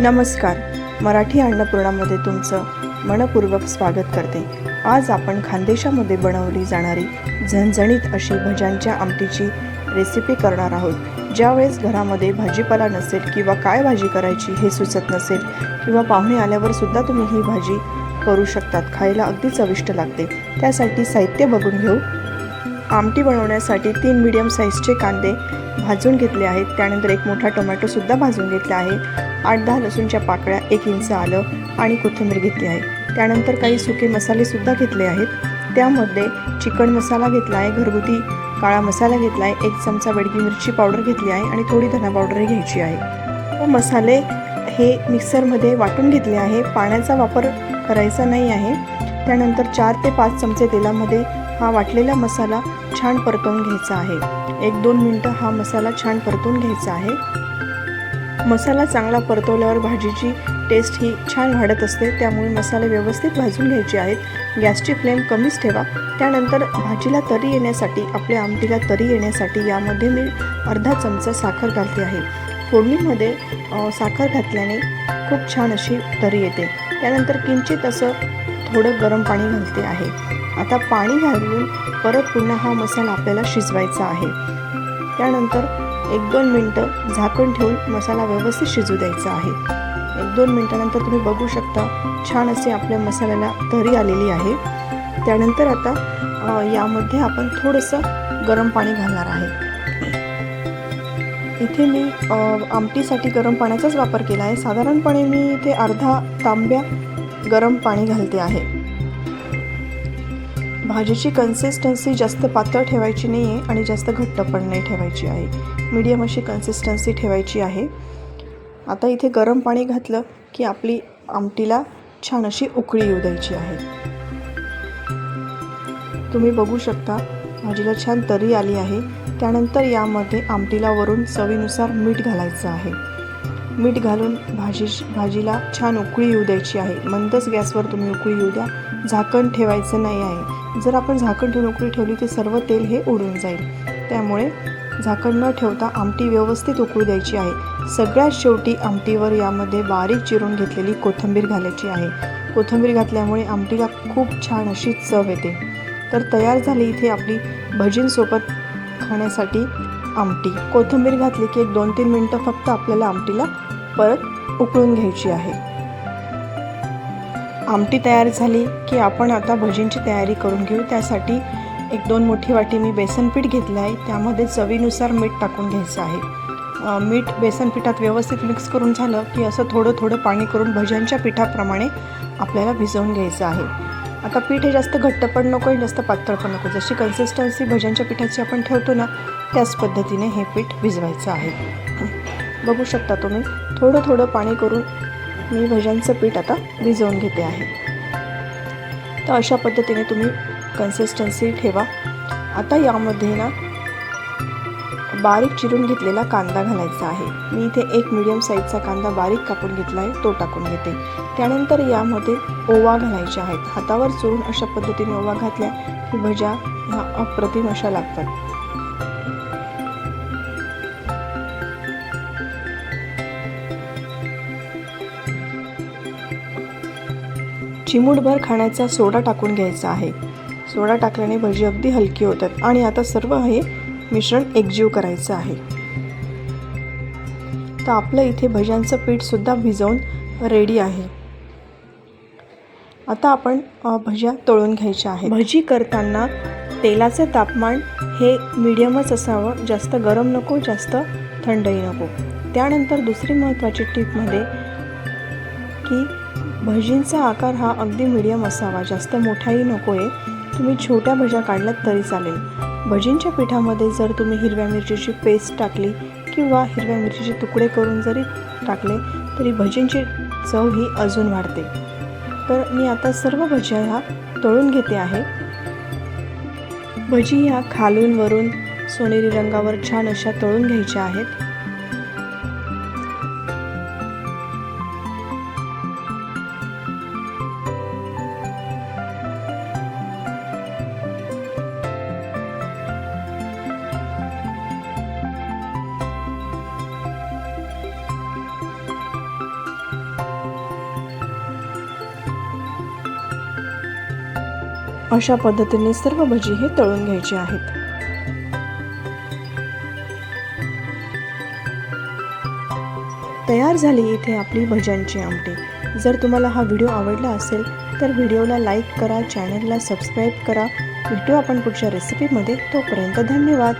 नमस्कार. मराठी अन्नपूर्णामध्ये तुमचं मनपूर्वक स्वागत करते. आज आपण खानदेशामध्ये बनवली जाणारी झणझणीत अशी भज्यांच्या आमटीची रेसिपी करणार आहोत. ज्यावेळेस घरामध्ये भाजीपाला नसेल किंवा काय भाजी करायची हे सुचत नसेल किंवा पाहुणे आल्यावर सुद्धा तुम्ही ही भाजी करू शकतात खायला अगदी चविष्ट लागते. त्यासाठी साहित्य बघून घेऊ. आमटी बनवण्यासाठी तीन मीडियम साईजचे कांदे भाजून घेतले आहेत. त्यानंतर एक मोठा टोमॅटोसुद्धा भाजून घेतला आहे. आठ दहा लसूणच्या पाकळ्या एक इंच आलं आणि कोथिंबीर घेतली आहे. त्यानंतर काही सुके मसालेसुद्धा घेतले आहेत. त्यामध्ये चिकन मसाला घेतला आहे. घरगुती काळा मसाला घेतला आहे. एक चमचा बेडगी मिरची पावडर घेतली आहे आणि थोडी धना पावडरही घ्यायची आहे. व मसाले हे मिक्सरमध्ये वाटून घेतले आहे. पाण्याचा वापर करायचा नाही आहे. त्यानंतर चार ते पाच चमचे तेलामध्ये हा वाटलेला मसाला छान परतवून घ्यायचा आहे. एक दोन मिनटं हा मसाला छान परतवून घ्यायचा आहे. मसाला चांगला परतवल्यावर भाजीची टेस्ट ही छान वाढत असते त्यामुळे मसाले व्यवस्थित भाजून घ्यायचे आहेत. गॅसची फ्लेम कमीच ठेवा. त्यानंतर भाजीला तरी येण्यासाठी आपल्या आमटीला तरी येण्यासाठी यामध्ये मी अर्धा चमचा साखर घालते आहे. फोडणीमध्ये साखर घातल्याने खूप छान अशी तरी येते. त्यानंतर किंचित असं थोडं गरम पाणी घालते आहे. आता पाणी घालून परत पुन्हा हा मसाला आपल्याला शिजवायचा आहे. त्यानंतर एक दोन मिनटं झाकण ठेवून मसाला व्यवस्थित शिजू द्यायचा आहे. एक दोन मिनटानंतर तुम्ही बघू शकता छान असे आपल्या मसाल्याला तरी आलेली आहे. त्यानंतर आता यामध्ये आपण थोडंसं गरम पाणी घालणार आहे. इथे मी आमटीसाठी गरम पाण्याचाच वापर केला आहे. साधारणपणे मी इथे अर्धा तांब्या गरम पाणी घालते आहे. भाजीची कन्सिस्टन्सी जास्त पातळ ठेवायची नाही आहे आणि जास्त घट्ट पण नाही ठेवायची आहे. मीडियम अशी कन्सिस्टन्सी ठेवायची आहे. आता इथे गरम पाणी घातलं की आपली आमटीला छान अशी उकळी येऊ द्यायची आहे. तुम्ही बघू शकता भाजीला छान तरी आली आहे. त्यानंतर यामध्ये आमटीला वरून चवीनुसार मीठ घालायचं आहे. मीठ घालून भाजी भाजीला छान उकळी येऊ द्यायची आहे. मंदच गॅसवर तुम्ही उकळी येऊ द्या. झाकण ठेवायचं नाही आहे. जर आपण झाकण ठेवून उकळी ठेवली तर सर्व तेल हे उडून जाईल. त्यामुळे झाकण न ठेवता आमटी व्यवस्थित उकळू द्यायची आहे. सगळ्यात शेवटी आमटीवर यामध्ये बारीक चिरून घेतलेली कोथिंबीर घालायची आहे. कोथिंबीर घातल्यामुळे आमटीला खूप छान अशी चव येते. तर तयार झाली इथे आपली भजींसोबत खाण्यासाठी आमटी. कोथिंबीर घातली की एक दोन तीन मिनटं फक्त आपल्याला आमटीला परत उकळून घ्यायची आहे. आमटी तयार झाली की आपण आता भजींची तयारी करून घेऊ. त्यासाठी एक दोन मोठी वाटी मी बेसनपीठ घेतलं आहे. त्यामध्ये चवीनुसार मीठ टाकून घ्यायचं आहे. मीठ बेसन पिठात व्यवस्थित मिक्स करून झालं की असं थोडं थोडं पाणी करून भज्यांच्या पिठाप्रमाणे आपल्याला भिजवून घ्यायचं आहे. आता पीठ हे जास्त घट्ट पण नको आहे जास्त पातळ पण नको जशी कन्सिस्टन्सी भज्यांच्या पिठाची आपण ठेवतो ना त्याच पद्धतीने हे पीठ भिजवायचं आहे. बघू शकता तुम्ही थोडं थोडं पाणी करून मी भज्यांचं पीठ आता भिजवून घेते आहे. तर अशा पद्धतीने तुम्ही कन्सिस्टन्सी ठेवा. आता यामध्ये ना बारीक चिरून घेतलेला कांदा घालायचा आहे. मी इथे एक मिडियम साईजचा कांदा बारीक कापून घेतला आहे तो टाकून घेते. त्यानंतर यामध्ये ओवा घालायचे आहेत. हातावर चोळून अशा पद्धतीने ओवा घातल्या की भज्या ह्या अप्रतिम अशा लागतात. चिमूटभर खाण्याचा सोडा टाकून घ्यायचा आहे. सोडा टाकल्याने भजी अगदी हलकी होतात. आणि आता सर्व हे मिश्रण एकजीव करायचं आहे. तर आपलं इथे भज्यांचं पीठसुद्धा भिजवून रेडी आहे. आता आपण भज्या तळून घ्यायच्या आहे भजी करताना तेलाचं तापमान हे मिडियमच असावं. जास्त गरम नको जास्त थंडही नको. त्यानंतर दुसरी महत्त्वाची टीपमध्ये की भजींचा आकार हा अगदी मिडियम असावा. जास्त मोठाही नको आहे तुम्ही छोट्या भज्या काढल्यात तरी चालेल. भजींच्या पिठामध्ये जर तुम्ही हिरव्या मिरचीची पेस्ट टाकली किंवा हिरव्या मिरचीचे तुकडे करून जरी टाकले तरी भजींची चव ही अजून वाढते. तर मी आता सर्व भज्या ह्या तळून घेते आहे. भजी ह्या खालून वरून सोनेरी रंगावर छान अशा तळून घ्यायच्या आहेत. अशा पद्धतीने सर्व भजी हे तळून घ्यायचे आहेत. तयार झाली इथे आपली भज्यांची आमटी. जर तुम्हाला हा व्हिडिओ आवडला असेल तर व्हिडिओला लाईक करा चॅनलला सबस्क्राईब करा. भेटू आपण पुढच्या रेसिपीमध्ये तोपर्यंत धन्यवाद.